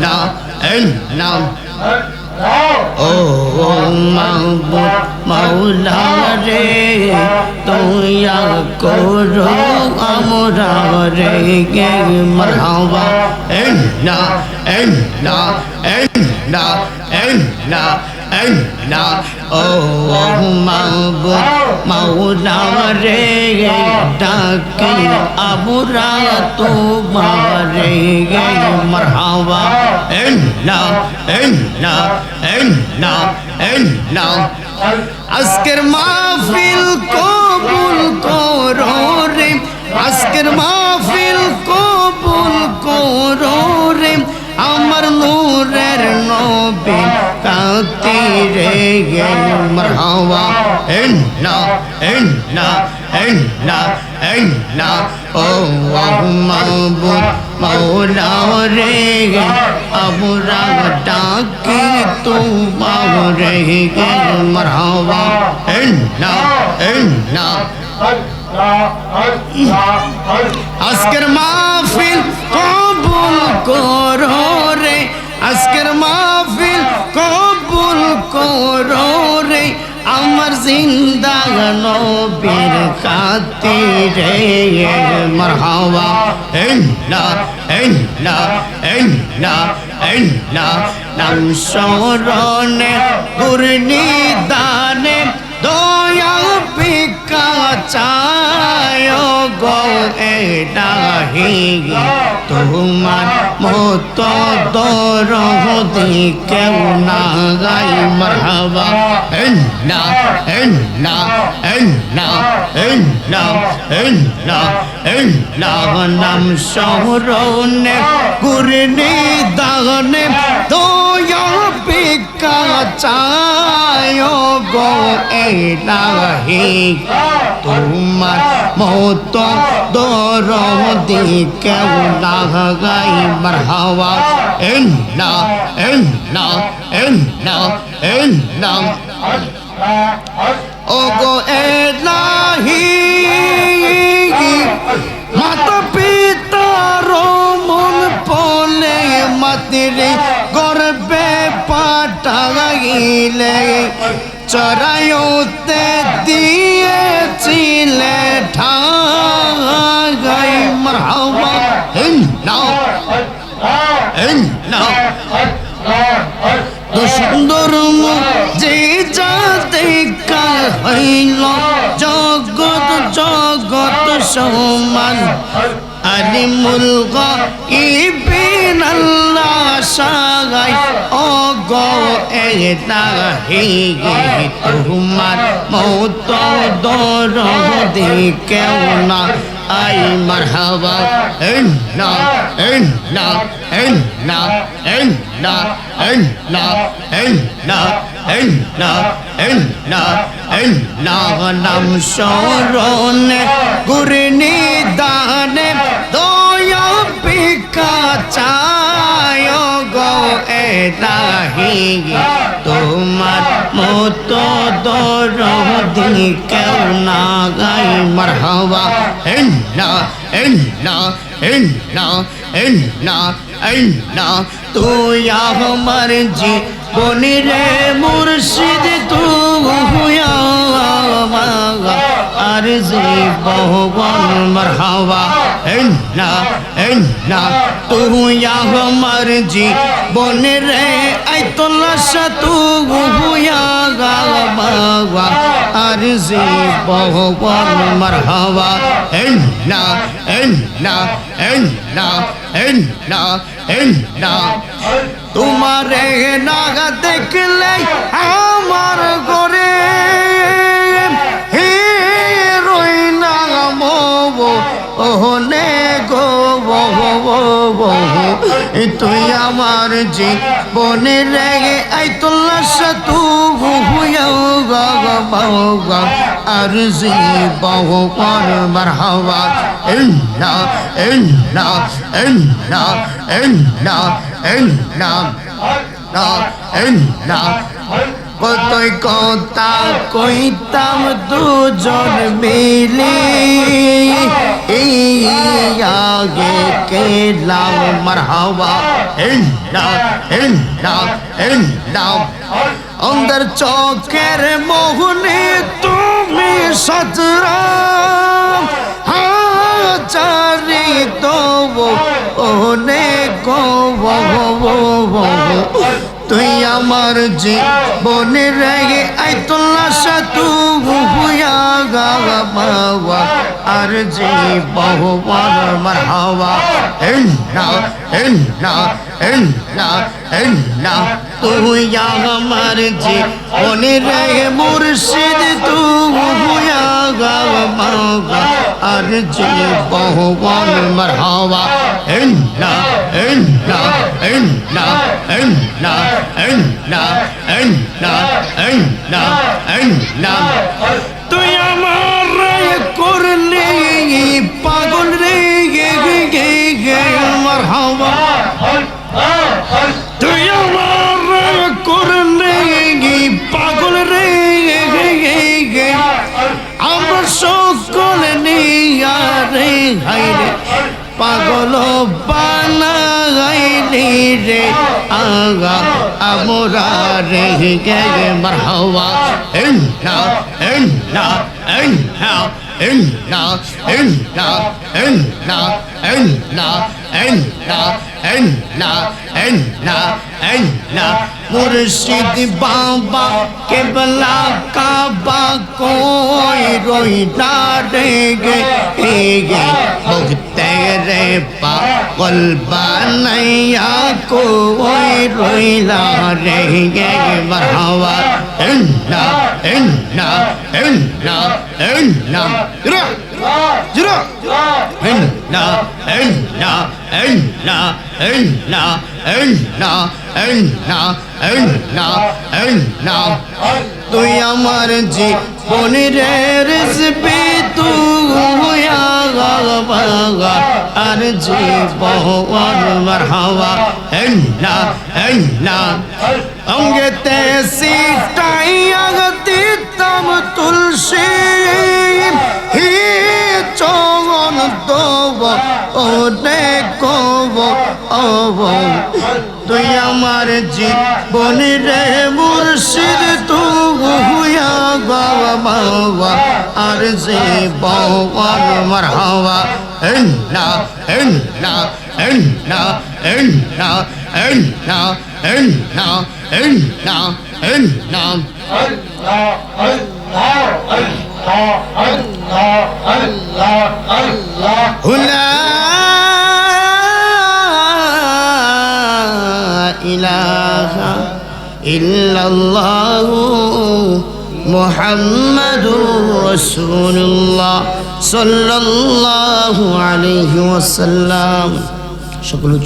নাম নাম ও মৌলা রে তোয়া করো আমরা রে গে মরহাবা না না না না না ला ओ महबू मऊदा अबुरा तो मारे गए मरहवा ला ला تیرے یہ مرحبا انا انا انا انا اوہ محبوب مولا رے اب رغدا کی تو باو رے یہ مرحبا انا انا আজকের মাহফিল কবুল করো জিন্দা নবীর কাতিরে মরহাবা। ইল্লা ইল্লা ইল্লা ইল্লা নাম শরণে গুরনি দানে দয়া বাঁচায় গো, এটাহি তোমার মত দরহদি কেউ না গাই মারহাবা এন্না এন্না এন্না এন্না এন্না এন্না, নাম শহরনে গুরনি দাগনে দয়া বিকা চায় গো এলাহি তোমার মত দরদি কেউ লাগাই মারহাওয়া এন্না এন্না এন্না এন্না। ও গো এলাহি। মাতা পিতার মন পলে মাতিরে তাগিলে চরায়তে দিয়েছিলে ঠাগাই মারহাবা। হিন্না হিন্না তো সুন্দর যে যা কাল হইল। জগত জগত সমান। আলিমুল ইব তোমার মত দর কেউ না। আই মারহাবা না না না না না না নাম শরণে গুরনি দানে চায় গো এলাহি তোমার মতো দরদি কেউ না গাই মারহাবা। এন্না এন্না এন্না এন্না এন্না। তুই আমার মুর্শিদ, তুই বিজি বহু মরহাবা। এন্না এন্না তু ইয়াহ মরজি, বনে রে আই তো লস তু গুহু আরজি বহু মরহাবা। এন্না এন্না এন্না এন্না এন্না। তোমার নাগা দেখলে আমার গরে তুই আমার জীবনে রেগে আই তোলা সতু হুয়াও গগ পাও আর জি বহু পর মারহাবা ইল্লা ইল্লা ইল্লা কতই কথা কইতাম দুজন মিলি। লাগে কে লাও মারহাবা হিন্দা হিন্দা হিন্দা অন্দর চকের মোহনে তুমি সজরা হাজারি তো ওনে গো তুই আমার যে বনে রেগে আই তোলা সাতু হুয়া গাওয়া বাবা আর যে বহুবার মার হাওয়া। এন্না এন্না এন্না এন্না তুই আমার যে বনে রেগে মুর্শিদ তু গাওয়া বাবা আর যে বহুবার মার হাওয়া এন্না এন্না এন্না এন্না এন্না এন্না এন্না এন্না তুই আমার করলে পাগল হাইরে পাগল বানাইলি রে আগা আমরা রে গে মারহাওয়া ইন্না ইন্না ইন্না। ইন্না ইন্না ইন্না ইন্না ইন্না ইন্না ইন্না ইন্না মুর্শিদ বাবা কেবলা কাবা কোই রই না রে গে গে ভক্তে রে পাগল বানাইয়া কোই রইলা রে গে মারহাওয়া ইন্না ইন্না ইন্না ইন্না জিরা জিরা ইন্না ইন্না ইন্না ইন্না ইন্না ইন্না ইন্না ইন্না তুই আমার জীবনের রেসিপি তুই আগা আর জীবন মারহাওয়া ইন্না ইন্না অঙ্গেতে সিটাই আগতিতম তুলসী হি চমন দব অনেক কব অব। তুই আমার জীবনী রে মুর্শিদ তু হুয়া বাবা বাবা আর যে বাবার মার হাওয়া। না না না না না now, and now, and now, and الله الله الله الله الله هنا إله إلا الله محمد رسول الله صلى الله عليه وسلم. شكرا.